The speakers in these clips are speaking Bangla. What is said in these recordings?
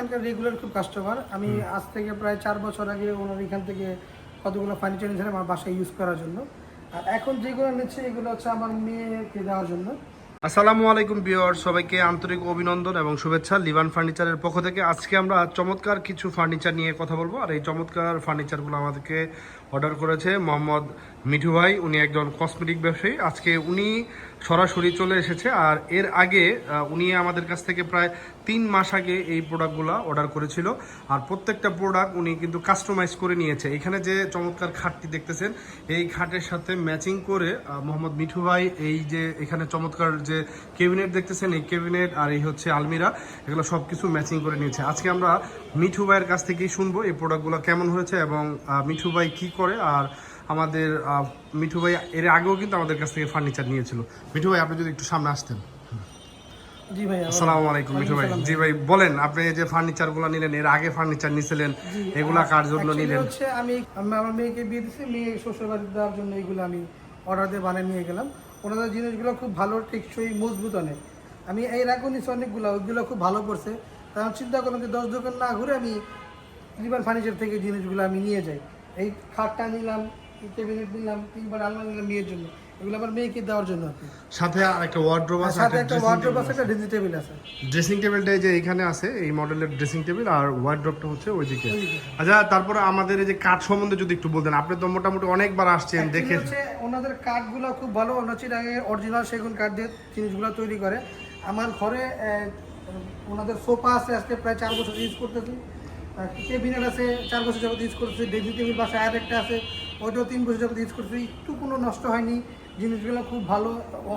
এখানকার রেগুলার খুব কাস্টমার আমি আজ থেকে প্রায় চার বছর আগে ওনার এখান থেকে কতগুলো ফার্নিচার নিয়েছিলাম আমার বাসায় ইউজ করার জন্য। আর এখন যেগুলো নিচ্ছে এগুলো হচ্ছে আমার মেয়েকে দেওয়ার জন্য। আসসালামু আলাইকুম বিয়র সবাইকে আন্তরিক অভিনন্দন এবং শুভেচ্ছা লিভান ফার্নিচারের পক্ষ থেকে। আজকে আমরা চমৎকার কিছু ফার্নিচার নিয়ে কথা বলব। আর এই চমৎকার ফার্নিচারগুলো আমাদেরকে অর্ডার করেছে মোহাম্মদ মিঠু ভাই উনি একজন কসমেটিক ব্যবসায়ী। আজকে উনি সরাসরি চলে এসেছে আর এর আগে উনি আমাদের কাছ থেকে প্রায় তিন মাস আগে এই প্রোডাক্টগুলো অর্ডার করেছিল। আর প্রত্যেকটা প্রোডাক্ট উনি কিন্তু কাস্টমাইজ করে নিয়েছে। এখানে যে চমৎকার খাটটি দেখতেছেন, এই খাটের সাথে ম্যাচিং করে মোহাম্মদ মিঠু ভাই এই যে এখানে চমৎকার যে কেবিনেট দেখতেছেন, এই কেবিনেট আর এই হচ্ছে আলমিরা, এগুলো সব কিছু ম্যাচিং করে নিয়েছে। আজকে আমরা মিঠু ভাইয়ের কাছ থেকেই শুনব এই প্রোডাক্টগুলো কেমন হয়েছে এবং মিঠু ভাই কি করে আর আমাদের মিঠু ভাই এর আগেও কিন্তু আমাদের কাছ থেকে ফার্নিচার নিয়েছিল। মিঠু ভাই আপনি যদি একটু সামনে আসতেন। জি ভাই আসসালামু আলাইকুম মিঠু ভাই। জি ভাই বলেন আপনি যে নিলেন এর আগে ফার্নিচার নিছিলেন এগুলা কার জন্য নিলেন? হচ্ছে আমি আমি আমার মেয়েকে বিয়ে দিচ্ছি মেয়ে শ্বশুর বাড়ি দেওয়ার জন্য এগুলো আমি অর্ডার দিয়ে বানিয়ে নিয়ে গেলাম। ওনাদের জিনিসগুলো খুব ভালো টেকসই মজবুত অনেক। আমি নিচ্ছি অনেকগুলো ওইগুলো খুব ভালো পড়ছে তাই চিন্তা করলাম যে দশ দোকান না ঘুরে আমি ফার্নিচার থেকে জিনিসগুলো আমি নিয়ে যাই। এই খাটটা নিলাম ক্যাবিনেট নিলাম তিনবার আলমারি নিলাম মেয়ের জন্য। এগুলো আমার মেয়েকে দেওয়ার জন্য সাথে আর একটা ওয়ার্ড্রোব আছে সাথে একটা ওয়ার্ড্রোব আছে একটা ড্রেসিং টেবিল আছে। ড্রেসিং টেবিলটা যে এখানে আছে এই মডেলের ড্রেসিং টেবিল আর ওয়ার্ড্রোবটা হচ্ছে ওইদিকে। আচ্ছা তারপরে আমাদের এই যে কাঠ সম্বন্ধে যদি একটু বলতেন আপনি তো মোটামুটি অনেকবার আসছেন দেখে ওনাদের কাঠগুলো খুব ভালো ওনার আগে অরিজিনাল সেগুন কাঠ দিয়ে জিনিসগুলো তৈরি করে। আমার ঘরে ওনাদের সোফা আছে আজকে প্রায় চার বছর ইউজ করতেছি। কেবিনেট আছে, চার বছর যাবত ইউজ করছি ডেজি টেবিল বাসায় আর একটা আছে, ওইটাও তিন বছর যাবত ইউজ করছি একটু কোনো নষ্ট হয়নি, জিনিসগুলো খুব ভালো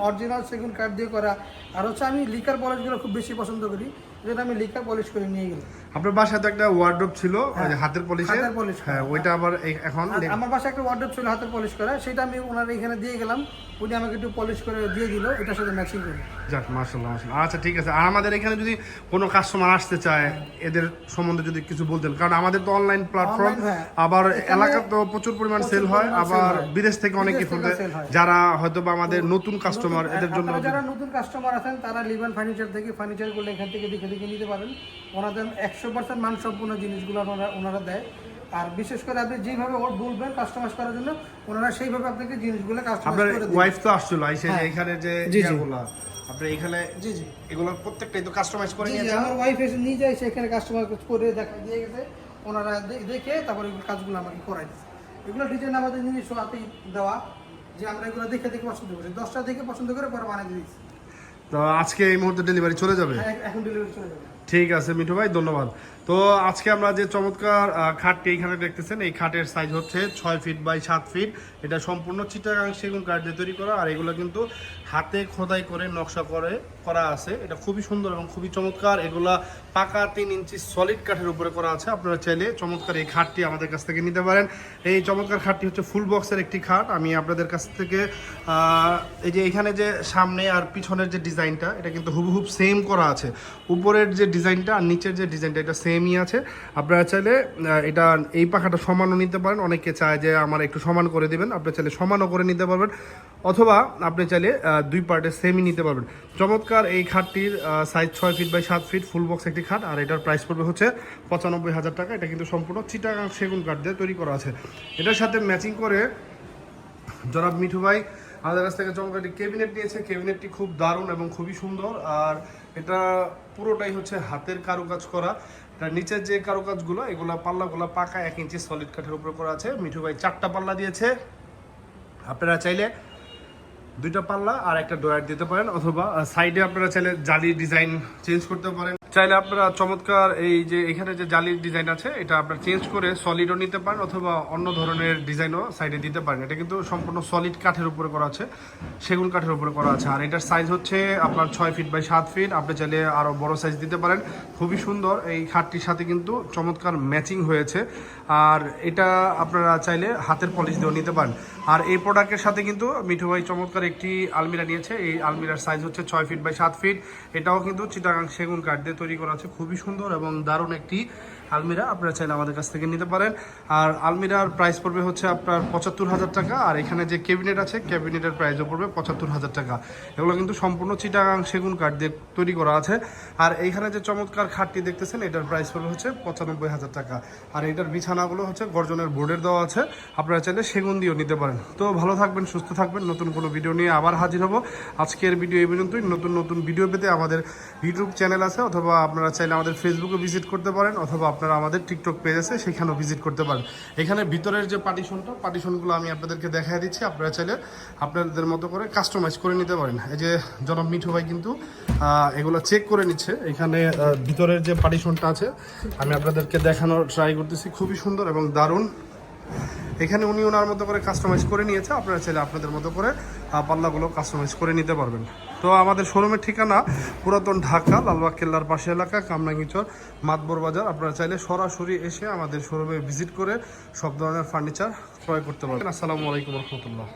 অরিজিনাল সেগুন কাঠ দিয়ে করা। আর হচ্ছে আমি লিকার পলেটগুলো খুব বেশি পছন্দ করি। যেটা আমি লিকার পলিশ করে নিয়ে গেলাম। আপনার বাসায় তো একটা ওয়ার্ড্রোব ছিল হাতের পলিশে হ্যাঁ। হাতের হ্যাঁ ওইটা আবার এখন আমার বাসায় একটা ওয়ার্ডরোব ছিল হাতে পলিশ করা সেটা আমি ওনার এখানে দিয়ে গেলাম। উনি আমাকে একটু পলিশ করে দিয়ে দিল এটার সাথে ম্যাচিং করে যাক মার্শাল্লাহ মার্শাল্লাহ আচ্ছা ঠিক আছে। আর আমাদের এখানে যদি কোনো কাস্টমার আসতে চায় এদের সম্বন্ধে যদি কিছু বলতেন কারণ আমাদের তো অনলাইন প্ল্যাটফর্ম হ্যাঁ। আবার এলাকা তো প্রচুর পরিমাণ সেল হয় আবার বিদেশ থেকে অনেক কিছু হয়। যারা হয়তো বা আমাদের নতুন কাস্টমার এদের জন্য যারা নতুন কাস্টমার আছেন তারা লিভান ফার্নিচার থেকে ফার্নিচার ফার্নিচারগুলো এখান থেকে দেখে দেখে নিতে পারেন। ওনাদের একশো পার্সেন্ট মানসম্পন্ন জিনিসগুলো ওনারা ওনারা দেয়। আর বিশেষ করে আপনি যেভাবে ওর বলবেন কাস্টমাইজ করার জন্য ওনারা সেইভাবে আপনাকে জিনিসগুলো কাস্টমাইজ করে দেবেন ওয়াইফ তো আসছিল আইসে হ্যাঁ। এখানে যে জি, জি। আপনি এখানে জি জি। এগুলো প্রত্যেকটাই তো কাস্টমাইজ করে জি, জি, আমার ওয়াইফ এসে নিয়ে যায় সেখানে কাস্টমার করে দেখা দিয়ে গেছে। ওনারা দেখে তারপরে কাজগুলো আমাকে করাই দিচ্ছে এগুলো ডিজাইন আমাদের নিজস্ব হাতেই দেওয়া। যে আমরা এগুলো দেখে দেখে পছন্দ করি। দশটা দেখে পছন্দ করে পরে বানিয়ে দিয়েছি। তো আজকে এই মুহূর্তে ডেলিভারি চলে যাবে? হ্যাঁ, এখন ডেলিভারি চলে যাবে। ঠিক আছে, মিঠু ভাই, ধন্যবাদ। তো আজকে আমরা যে চমৎকার খাটটি এইখানে দেখতেছেন, এই খাটের সাইজ হচ্ছে ছয় ফিট বাই সাত ফিট এটা সম্পূর্ণ চিটাগাং সেগুন কাঠ দিয়ে তৈরি করা, আর এগুলো কিন্তু হাতে খোদাই করে, নকশা করে, করা আছে। এটা খুবই সুন্দর এবং খুবই চমৎকার। এগুলা পাকা তিন ইঞ্চি সলিড কাঠের উপরে করা আছে। আপনারা চাইলে চমৎকার এই খাটটি আমাদের কাছ থেকে নিতে পারেন। এই চমৎকার খাটটি হচ্ছে ফুল বক্সের একটি খাট। আমি আপনাদের কাছ থেকে এই যে এখানে যে সামনে আর পিছনের যে ডিজাইনটা, এটা কিন্তু হুবহুব সেম করা আছে। উপরের যে ডিজাইনটা আর নিচের যে ডিজাইনটা, এটা সেমই আছে। আপনারা চাইলে এটা এই পাখাটা সমানও নিতে পারেন। অনেকে চায় যে আমার একটু সমান করে দিবেন। আপনি চাইলে সমানও করে নিতে পারবেন। অথবা আপনি চাইলে দুই পার্টে সেমই নিতে পারবেন। চমৎকার এই খাটটির সাইজ ছয় ফিট বাই সাত ফিট ফুল বক্স একটি খাট। আর এটার প্রাইস পড়বে হচ্ছে পঁচানব্বই হাজার টাকা। এটা কিন্তু সম্পূর্ণ চিটাগাং সেগুন কাঠ দিয়ে তৈরি করা আছে। এটার সাথে ম্যাচিং করে জনাব মিঠু ভাই আমাদের কাছ থেকে চমৎকার একটি ক্যাবিনেট নিয়েছে। ক্যাবিনেটটি খুব দারুণ এবং খুবই সুন্দর। আর এটা পুরোটাই হচ্ছে হাতের কারুকাজ করা। তার নিচের যে কারুকাজগুলো, এগুলো পাল্লাগুলো পাকা এক ইঞ্চি সলিড কাঠের উপরে করা আছে। মিঠু ভাই চারটা পাল্লা দিয়েছে। আপনারা চাইলে দুইটা পাল্লা আর একটা ডয়ার দিতে পারেন অথবা সাইডে আপনারা চাইলে জালি ডিজাইন চেঞ্জ করতে পারেন। চাইলে আপনারা চমৎকার এই যে এখানে যে জালির ডিজাইন আছে, এটা আপনারা চেঞ্জ করে সলিডও নিতে পারেন অথবা অন্য ধরনের ডিজাইনও সাইডে দিতে পারেন। এটা কিন্তু সম্পূর্ণ সলিড কাঠের উপরে করা আছে, সেগুন কাঠের উপরে করা আছে। আর এটার সাইজ হচ্ছে আপনার ছয় ফিট বাই সাত ফিট আপনি চাইলে আরও বড় সাইজ দিতে পারেন। খুবই সুন্দর এই খাটটির সাথে কিন্তু চমৎকার ম্যাচিং হয়েছে। আর এটা আপনারা চাইলে হাতের পলিশ দিয়েও নিতে পারেন। আর এই প্রোডাক্টের সাথে কিন্তু মিঠু ভাই চমৎকার একটি আলমিরা নিয়েছে। এই আলমিরার সাইজ হচ্ছে ছয় ফিট বাই সাত ফিট এটাও কিন্তু চিটাগাং সেগুন কাঠ দিয়ে তৈরি করা আছে। খুবই সুন্দর এবং দারুণ একটি আলমিরা, আপনারা চাইলে আমাদের কাছ থেকে নিতে পারেন। আর আলমিরার প্রাইস পড়বে হচ্ছে আপনার পঁচাত্তর হাজার টাকা, আর এখানে যে ক্যাবিনেট আছে ক্যাবিনেটের প্রাইসও পড়বে পঁচাত্তর হাজার টাকা। এগুলো কিন্তু সম্পূর্ণ চিটাগাং সেগুন কাঠ দিয়ে তৈরি করা আছে। আর এইখানে যে চমৎকার খাটটি দেখতেছেন, এটার প্রাইস পড়বে হচ্ছে পঁচানব্বই হাজার টাকা। আর এটার বিছানাগুলো হচ্ছে গর্জনের বোর্ডের দেওয়া আছে। আপনারা চাইলে সেগুন দিয়েও নিতে পারেন। তো ভালো থাকবেন, সুস্থ থাকবেন। নতুন কোনো ভিডিও নিয়ে আবার হাজির হব। আজকের ভিডিও এই পর্যন্তই। নতুন নতুন ভিডিও পেতে আমাদের ইউটিউব চ্যানেল আছে, অথবা আপনারা চাইলে আমাদের ফেসবুকে ভিজিট করতে পারেন, অথবা আমাদের টিকটক পেজ আছে, সেখানেও ভিজিট করতে পারেন। এখানে ভিতরের যে পার্টিশনটা পার্টিশনগুলো আমি আপনাদেরকে দেখাই দিচ্ছি। আপনারা চাইলে আপনাদের মতো করে কাস্টমাইজ করে নিতে পারেন। এই যে জনাব মিঠু ভাই কিন্তু এগুলো চেক করে নিচ্ছে। এখানে ভিতরের যে পার্টিশনটা আছে, আমি আপনাদেরকে দেখানোর ট্রাই করতেছি। খুবই সুন্দর এবং দারুণ। এখানে উনি ওনার মতো করে কাস্টমাইজ করে নিয়েছে, আপনারা চাইলে আপনাদের মতো করে পাল্লাগুলো কাস্টমাইজ করে নিতে পারবেন। তো আমাদের শোরুমের ঠিকানা পুরাতন ঢাকা, লালবাগ কেল্লার পাশে এলাকা, কামরাঙ্গিচর, মাতবর বাজার। আপনারা চাইলে সরাসরি এসে আমাদের শোরুমে ভিজিট করে সব ধরনের ফার্নিচার ক্রয় করতে পারবেন। আসসালামু আলাইকুম রহমতুল্লাহ।